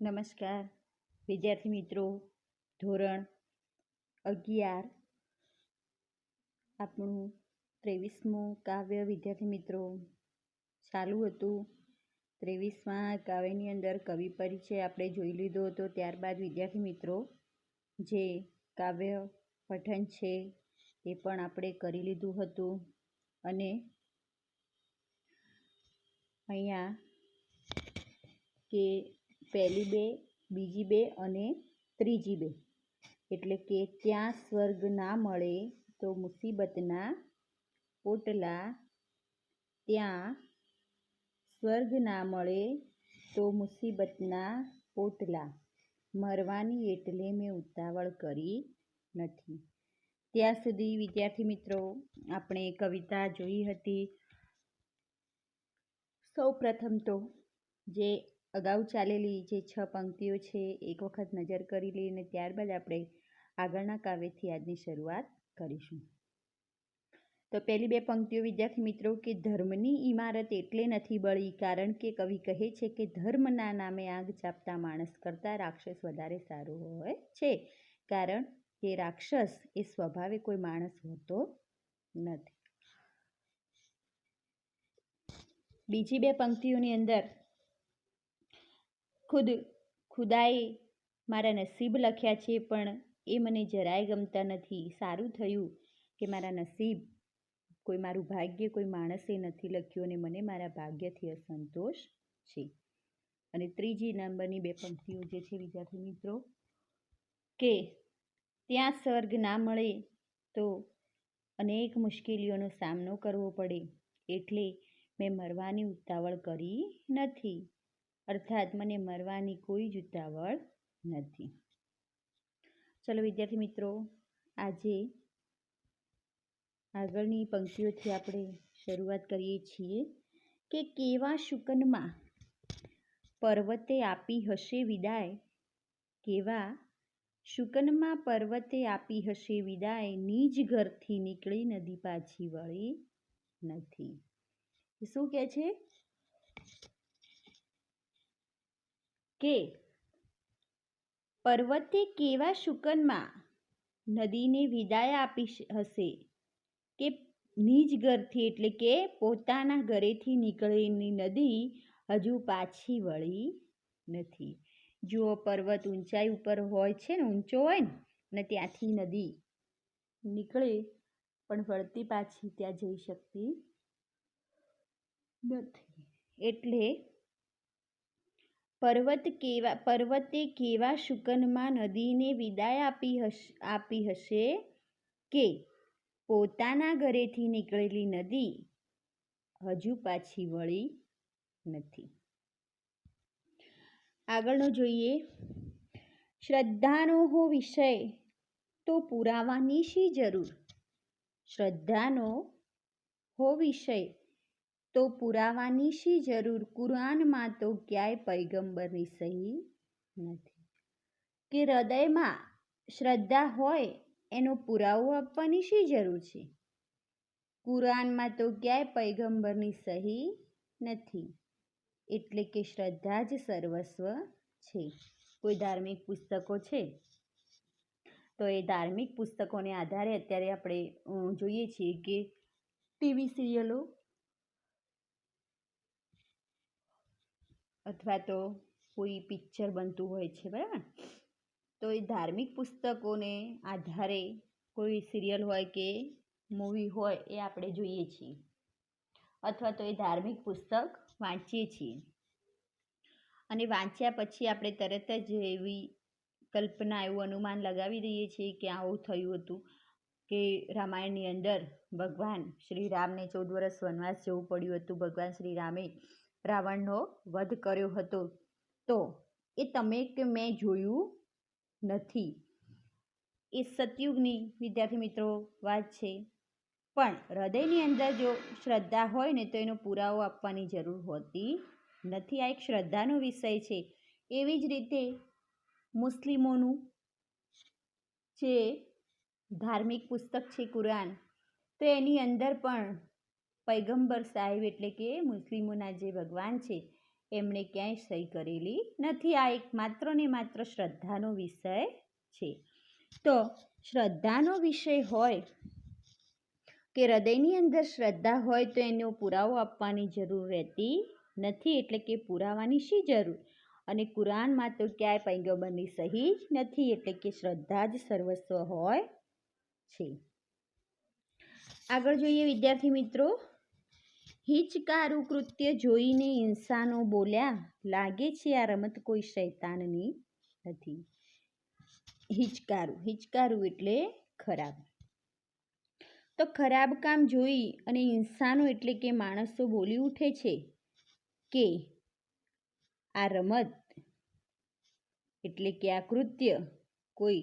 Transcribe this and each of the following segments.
નમસ્કાર. વિદ્યાર્થી મિત્રો, ધોરણ અગિયાર, આપણું ત્રેવીસમું કાવ્ય વિદ્યાર્થી મિત્રો, ચાલુ હતું. ત્રેવીસમાં કાવ્યની અંદર કવિ પરિચય આપણે જોઈ લીધો હતો. ત્યારબાદ વિદ્યાર્થી મિત્રો, જે કાવ્ય પઠન છે એ પણ આપણે કરી લીધું હતું. અને અહીંયા કે પહેલી બે, બીજી બે અને ત્રીજી બે. એટલે કે ત્યાં સ્વર્ગ ના મળે તો મુસીબતના પોટલા ત્યાં સ્વર્ગ ના મળે તો મુસીબતના પોટલા. મરવાની એટલે મેં ઉતાવળ કરી નથી. ત્યાં સુધી વિદ્યાર્થી મિત્રો, આપણે કવિતા જોઈ હતી. સૌ પ્રથમ તો જે અગાઉ ચાલેલી જે છ પંક્તિઓ છે, એક વખત નજર કરી લઈએ અને ત્યારબાદ આપણે આગળના કાવ્યથી આજની શરૂઆત કરીશું. તો પહેલી બે પંક્તિઓ, વિદ્યાર્થી મિત્રો, કે ધર્મની ઇમારત એટલે નથી બળી, કારણ કે કવિ કહે છે કે ધર્મના નામે આગ ચાપતા માણસ કરતાં રાક્ષસ વધારે સારું હોય છે. કારણ કે રાક્ષસ એ સ્વભાવે કોઈ માણસ હોતો નથી. બીજી બે પંક્તિઓની અંદર ખુદ ખુદાએ મારા નસીબ લખ્યા છે, પણ એ મને જરાય ગમતા નથી. સારું થયું કે મારા નસીબ, કોઈ મારું ભાગ્ય, કોઈ માણસે નથી લખ્યું અને મને મારા ભાગ્યથી અસંતોષ છે. અને ત્રીજી નંબરની બે પંક્તિઓ જે છે, વિદ્યાર્થી મિત્રો, કે ત્યાં સ્વર્ગ ના મળે તો અનેક મુશ્કેલીઓનો સામનો કરવો પડે. એટલે મેં મરવાની ઉતાવળ કરી નથી. અર્થાત મને મરવાની કોઈ જ ઉતાવળ નથી. ચલો વિદ્યાર્થી મિત્રો, આજે આગળની પંક્તિઓથી આપણે શરૂઆત કરીએ છીએ કે કેવા શુકનમાં પર્વતે આપી હશે વિદાય? કેવા શુકનમાં પર્વતે આપી હશે વિદાય? નીજ ઘરથી નીકળી નદી પાછી વળી નથી. શું કહે છે? કે પર્વતે કેવા શુકનમાં નદીને વિદાય આપી હશે? કે નિજ ઘરથી, એટલે કે પોતાના ઘરેથી નીકળેલી નદી હજુ પાછી વળી નથી. જુઓ, પર્વત ઊંચાઈ ઉપર હોય છે ને, ઊંચો હોય ને અને ત્યાંથી નદી નીકળે, પણ વળતી પાછી ત્યાં જઈ શકતી નથી. એટલે પર્વત કેવા, પર્વતે કેવા શુકનમાં નદીને વિદાય આપી હશ, આપી હશે? કે પોતાના ઘરેથી નીકળેલી નદી હજુ પાછી વળી નથી. આગળનો જોઈએ. શ્રદ્ધાનો હો વિષય, તો પુરાવાની શી જરૂર? શ્રદ્ધાનો હો વિષય તો પુરાવાની શી જરૂર? કુરાનમાં તો ક્યાંય પૈગંબરની સહી નથી. કે હૃદયમાં શ્રદ્ધા હોય, એનો પુરાવો આપવાની શી જરૂર છે? કુરાનમાં તો ક્યાંય પૈગંબરની સહી નથી. એટલે કે શ્રદ્ધા જ સર્વસ્વ છે. કોઈ ધાર્મિક પુસ્તકો છે? તો એ ધાર્મિક પુસ્તકોને આધારે અત્યારે આપણે જોઈએ છીએ કે ટીવી સિરિયલો અથવા તો કોઈ પિક્ચર બનતું હોય છે, બરાબર? તો એ ધાર્મિક પુસ્તકોને આધારે કોઈ સિરિયલ હોય કે મૂવી હોય એ આપણે જોઈએ છીએ. અથવા તો એ ધાર્મિક પુસ્તક વાંચીએ છીએ. અને વાંચ્યા પછી આપણે તરત જ એવી કલ્પના, એવું અનુમાન લગાવી દઈએ છીએ કે આવું થયું હતું કે રામાયણની અંદર ભગવાન શ્રી રામને ચૌદ વર્ષ વનવાસ જવું પડ્યું હતું. ભગવાન શ્રી રામે રાવણનો વધ કર્યો હતો. તો એ તમે કે મેં જોયું નથી? એ સતયુગની, વિદ્યાર્થી મિત્રો, વાત છે. પણ હૃદયની અંદર જો શ્રદ્ધા હોય ને તો એનો પુરાવો આપવાની જરૂર હોતી નથી. આ એક શ્રદ્ધાનો વિષય છે. એવી જ રીતે મુસ્લિમોનું જે ધાર્મિક પુસ્તક છે કુરાન, તો એની અંદર પણ પૈગંબર સાહેબ એટલે કે મુસ્લિમોના જે ભગવાન છે, એમણે ક્યાંય સહી કરેલી નથી. આ એક માત્ર ને માત્ર શ્રદ્ધાનો વિષય છે. તો શ્રદ્ધાનો વિષય હોય કે હૃદયની અંદર શ્રદ્ધા હોય તો એનો પુરાવો આપવાની જરૂર રહેતી નથી, એટલે કે પુરાવાની શી જરૂર? અને કુરાનમાં તો ક્યાંય પૈગંબરની સહી જ નથી, એટલે કે શ્રદ્ધા જ સર્વસ્વ હોય છે. આગળ જોઈએ વિદ્યાર્થી મિત્રો હિચકારું કૃત્ય જોઈને ઇન્સાનો બોલ્યા, લાગે છે આ રમત કોઈ શૈતાનની નથી. હિચકારું હિચકારું એટલે ખરાબ. તો ખરાબ કામ જોઈ અને ઇન્સાનો એટલે કે માણસો બોલી ઉઠે છે કે આ રમત એટલે કે આ કૃત્ય કોઈ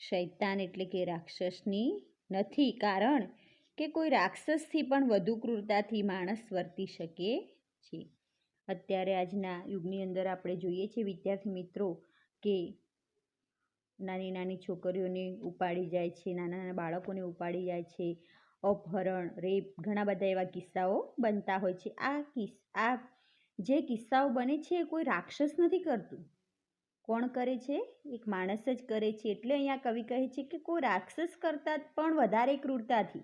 શૈતાન એટલે કે રાક્ષસની નથી. કારણ કે કોઈ રાક્ષસથી પણ વધુ ક્રૂરતાથી માણસ વર્તી શકે છે? અત્યારે આજના યુગની અંદર આપણે જોઈએ છીએ વિદ્યાર્થી મિત્રો કે નાની નાની છોકરીઓને ઉપાડી જાય છે, નાના નાના બાળકોને ઉપાડી જાય છે, અપહરણ, રેપ ઘણા બધા એવા કિસ્સાઓ બનતા હોય છે. આ કિસ, આ જે કિસ્સાઓ બને છે એ કોઈ રાક્ષસ નથી કરતું. કોણ કરે છે? એક માણસ જ કરે છે. એટલે અહીંયા કવિ કહે છે કે કોઈ રાક્ષસ કરતાં પણ વધારે ક્રૂરતાથી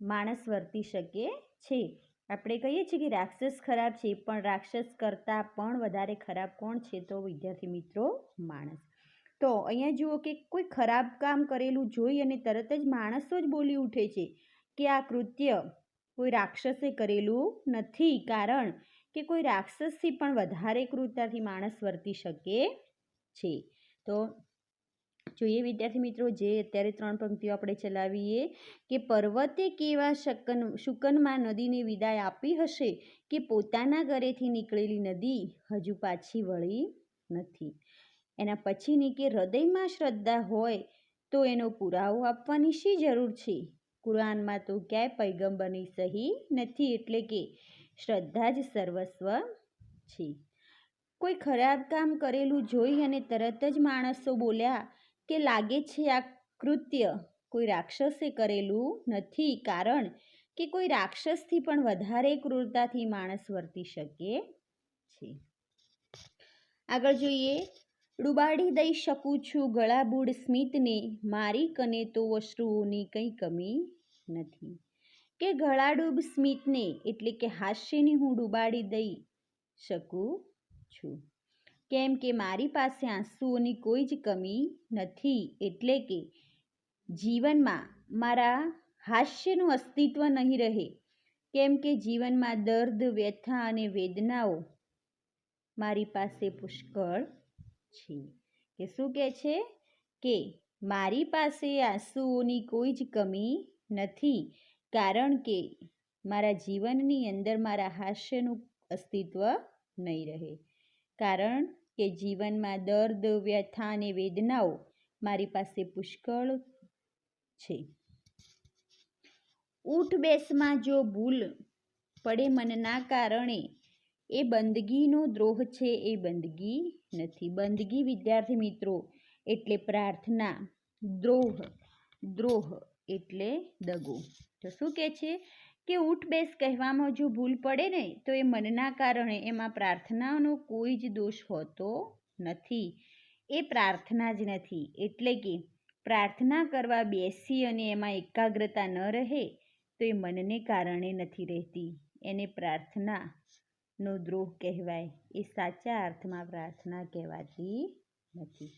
માણસ વર્તી શકે છે. આપણે કહીએ છીએ કે રાક્ષસ ખરાબ છે, પણ રાક્ષસ કરતાં પણ વધારે ખરાબ કોણ છે તો વિદ્યાર્થી મિત્રો માણસ. તો અહીંયા જુઓ કે કોઈ ખરાબ કામ કરેલું જોઈ અને તરત જ માણસો જ બોલી ઉઠે છે કે આ કૃત્ય કોઈ રાક્ષસે કરેલું નથી, કારણ કે કોઈ રાક્ષસથી પણ વધારે ક્રૂરતાથી માણસ વર્તી શકે છે. તો જોઈએ વિદ્યાર્થી મિત્રો જે અત્યારે ત્રણ પંક્તિઓ આપણે ચલાવીએ કે પર્વતે કેવા શકન, શુકનમાં નદીને વિદાય આપી હશે કે પોતાના ઘરેથી નીકળેલી નદી હજુ પાછી વળી નથી. એના પછીની કે હૃદયમાં શ્રદ્ધા હોય તો એનો પુરાવો આપવાની શી જરૂર છે? કુરાનમાં તો ક્યાંય પૈગંબરની સહી નથી એટલે કે શ્રદ્ધા જ સર્વસ્વ છે. કોઈ ખરાબ કામ કરેલું જોઈ અને તરત જ માણસો બોલ્યા કે લાગે છે આ કૃત્ય કોઈ રાક્ષસે કરેલું નથી કારણ કે કોઈ રાક્ષસથી પણ વધારે ક્રૂરતાથી માણસ વર્તી શકે છે. આગળ જોઈએ. ડુબાડી દઈ શકું છું ગળાબૂડ સ્મિતને. મારી કને તો અશ્રુઓની કંઈ કમી નથી. કે ગળાડૂબ સ્મિતને એટલે કે હાસ્યને હું ડુબાડી દઈ શકું છું. કેમ કે મારી પાસે આંસુઓની કોઈ જ કમી નથી એટલે કે જીવનમાં મારા હાસ્યનું અસ્તિત્વ નહીં રહે. કેમ કે જીવનમાં દર્દ, વ્યથા અને વેદનાઓ મારી પાસે પુષ્કળ છે. કે શું કહે છે? કે મારી પાસે આંસુઓની કોઈ જ કમી નથી કારણ કે મારા જીવનની અંદર મારા હાસ્યનું અસ્તિત્વ નહીં રહે. કારણ કે જીવનમાં દર્દ, વ્યથા અને વેદનાઓ મારી પાસે પુષ્કળ છે. ઊઠ બેસમાં જો ભૂલ પડે મનના કારણે, એ બંદગીનો દ્રોહ છે, એ બંદગી નથી. બંદગી, વિદ્યાર્થી મિત્રો, એટલે પ્રાર્થના, દ્રોહ દ્રોહ એટલે દગો. તો શું કહે છે? કે ઊઠ બેસ કહેવામાં જો ભૂલ પડે ને, તો એ મનના કારણે એમાં પ્રાર્થનાનો કોઈ જ દોષ હોતો નથી. એ પ્રાર્થના જ નથી. એટલે કે પ્રાર્થના કરવા બેસી અને એમાં એકાગ્રતા ન રહે, તો એ મનને કારણે નથી રહેતી. એને પ્રાર્થનાનો દ્રોહ કહેવાય. એ સાચા અર્થમાં પ્રાર્થના કહેવાતી નથી.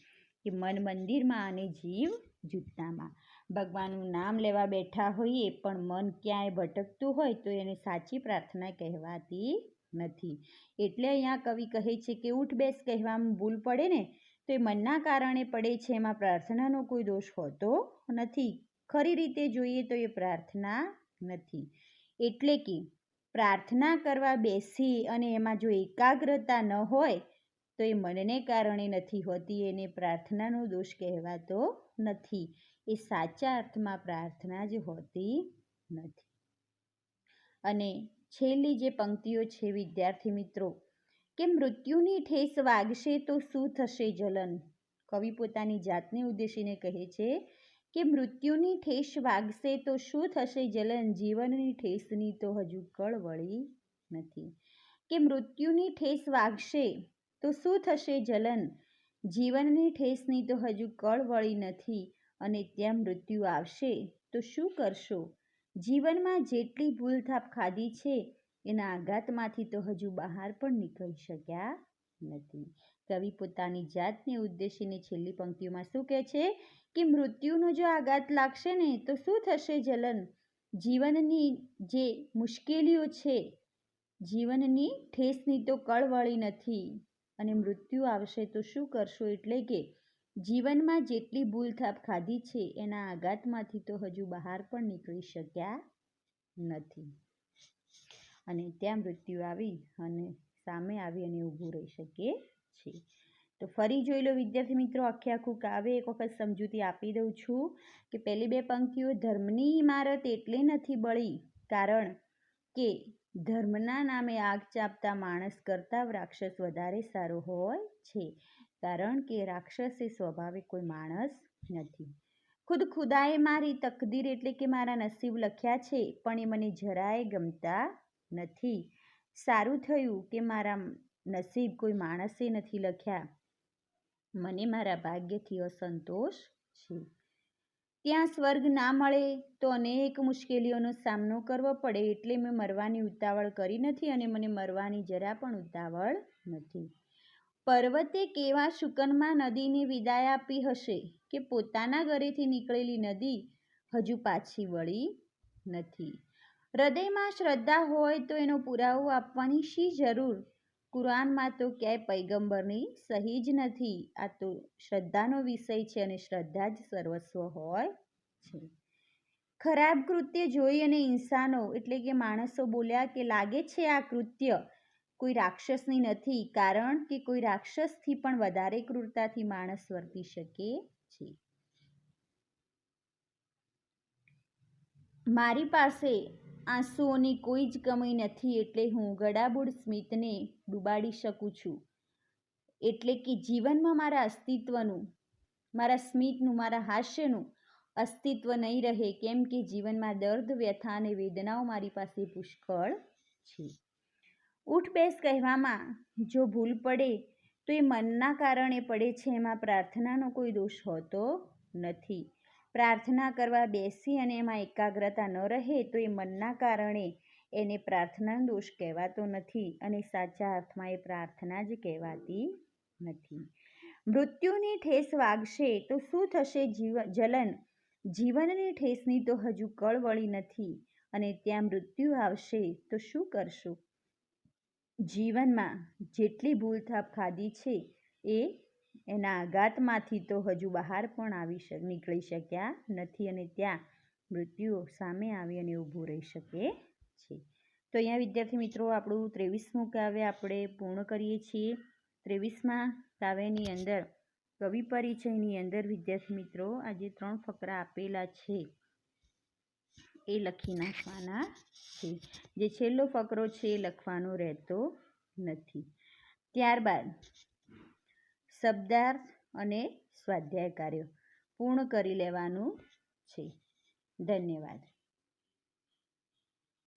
કે મન મંદિરમાં અને જીવ જૂતામાં ભગવાનનું નામ લેવા બેઠા હોઈએ પણ મન ક્યાંય ભટકતું હોય તો એને સાચી પ્રાર્થના કહેવાતી નથી. એટલે અહીંયા કવિ કહે છે કે ઉઠ બેસ કહેવામાં ભૂલ પડે ને તો એ મનના કારણે પડે છે એમાં પ્રાર્થનાનો કોઈ દોષ હોતો નથી. ખરી રીતે જોઈએ તો એ પ્રાર્થના નથી. એટલે કે પ્રાર્થના કરવા બેસી અને એમાં જો એકાગ્રતા ન હોય તો એ મનને કારણે નથી હોતી, એને પ્રાર્થનાનો દોષ કહેવાતો નથી. એ સાચા અર્થમાં પ્રાર્થના જ હોતી નથી. અને છેલ્લી જે પંક્તિઓ છે, વિદ્યાર્થી મિત્રો, કે મૃત્યુની ઠેસ વાગશે તો શું થશે જલન? કવિ પોતાની જાતને ઉદ્દેશીને કહે છે કે મૃત્યુની ઠેસ વાગશે તો શું થશે જલન? જીવનની ઠેસની તો હજુ કળ વળી નથી. કે મૃત્યુની ઠેસ વાગશે તો શું થશે જલન? જીવનની ઠેસની તો હજુ કળ વળી નથી અને ત્યાં મૃત્યુ આવશે. તો શું કરશો? જીવનમાં જેટલી ભૂલથાપ ખાધી છે, એના આઘાતમાંથી તો હજુ બહાર પણ નીકળી શક્યા નથી. કવિ પોતાની જાતને ઉદ્દેશીને છેલ્લી પંક્તિઓમાં શું કહે છે? કે મૃત્યુનો જો આઘાત લાગશે ને, તો શું થશે જલન? જીવનની જે મુશ્કેલીઓ છે, જીવનની ઠેસની તો કળવળી નથી. અને મૃત્યુ આવશે તો શું કરશો? એટલે કે જીવનમાં જેટલી ભૂલથાપ ખાધી છે, એના આઘાતમાંથી તો હજુ બહાર પણ નીકળી શક્યા નથી. અને ત્યાં મૃત્યુ આવી અને સામે આવી અને ઊભું રહી શકે છે તો ફરી જોઈ લો વિદ્યાર્થી મિત્રો, આખે આખું કાવ્ય એક વખત સમજૂતી આપી દઉં છું કે પહેલી બે પંક્તિઓ ધર્મની ઇમારત એટલે નથી બળી, કારણ કે ધર્મના નામે આગ ચાપતા માણસ કરતાં રાક્ષસ વધારે સારો હોય છે, કારણ કે રાક્ષસ એ સ્વભાવે કોઈ માણસ નથી. ખુદ ખુદાએ મારી તકદીર એટલે કે મારા નસીબ લખ્યા છે, પણ એ મને જરાય ગમતા નથી. સારું થયું કે મારા નસીબ કોઈ માણસે નથી લખ્યા. મને મારા ભાગ્યથી અસંતોષ છે. ત્યાં સ્વર્ગ ના મળે તો અનેક મુશ્કેલીઓનો સામનો કરવો પડે એટલે મેં મરવાની ઉતાવળ કરી નથી અને મને મરવાની જરા પણ ઉતાવળ નથી. પર્વતે કેવા શુકનમાં નદીને વિદાય આપી હશે કે પોતાના ઘરેથી નીકળેલી નદી હજુ પાછી વળી નથી. હૃદયમાં શ્રદ્ધા હોય તો એનો પુરાવો આપવાની શી જરૂર? કુરાનમાં તો ક્યાંય પૈગંબરની સહી જ નથી. આ તો શ્રદ્ધાનો વિષય છે અને શ્રદ્ધા જ સર્વસ્વ હોય છે. ખરાબ કૃત્ય જોઈ અને ઇન્સાનો, એટલે કે માણસો બોલ્યા કે લાગે છે આ કૃત્ય કોઈ રાક્ષસની નથી, કારણ કે કોઈ રાક્ષસથી પણ વધારે ક્રૂરતાથી માણસ વર્તી શકે છે. મારી પાસે આંસુઓની કોઈ જ કમી નથી એટલે હું ગળાબુડ સ્મિતને ડૂબાડી શકું છું. એટલે કે જીવનમાં મારા અસ્તિત્વનું, મારા સ્મિતનું, મારા હાસ્યનું અસ્તિત્વ નહીં રહે કેમ કે જીવનમાં દર્દ, વ્યથા અને વેદનાઓ મારી પાસે પુષ્કળ છે. ઉઠ બેસ કહેવામાં, જો ભૂલ પડે તો એ મનના કારણે પડે છે, એમાં પ્રાર્થનાનો કોઈ દોષ હોતો નથી. પ્રાર્થના કરવા બેસી અને એમાં એકાગ્રતા ન રહે તો એ મનના કારણે એને પ્રાર્થના દોષ કહેવાતો નથી અને સાચા અર્થમાં એ પ્રાર્થના જ કહેવાતી નથી. મૃત્યુની ઠેસ વાગશે તો શું થશે જીવ, જલન? જીવનની ઠેસની તો હજુ કળવળી નથી અને ત્યાં મૃત્યુ આવશે તો શું કરશો? જીવનમાં જેટલી ભૂલથાપ ખાધી છે એ એના આઘાતમાંથી તો હજુ બહાર પણ આવી નીકળી શક્યા નથી અને ત્યાં મૃત્યુ સામે આવી અને ઊભું રહી શકે છે. તો અહીંયા વિદ્યાર્થી મિત્રો, આપણું ત્રેવીસમું કાવ્ય આપણે પૂર્ણ કરીએ છીએ. ત્રેવીસમાં કાવ્યની અંદર, કવિ પરિચયની અંદર વિદ્યાર્થી મિત્રો, આજે ત્રણ ફકરા આપેલા છે. એ લખી નાખવાના છે. જે છેલ્લો ફકરો છે એ લખવાનો રહેતો નથી. ત્યારબાદ શબ્દાર્થ અને સ્વાધ્યાય કાર્યો પૂર્ણ કરી લેવાનું છે. ધન્યવાદ.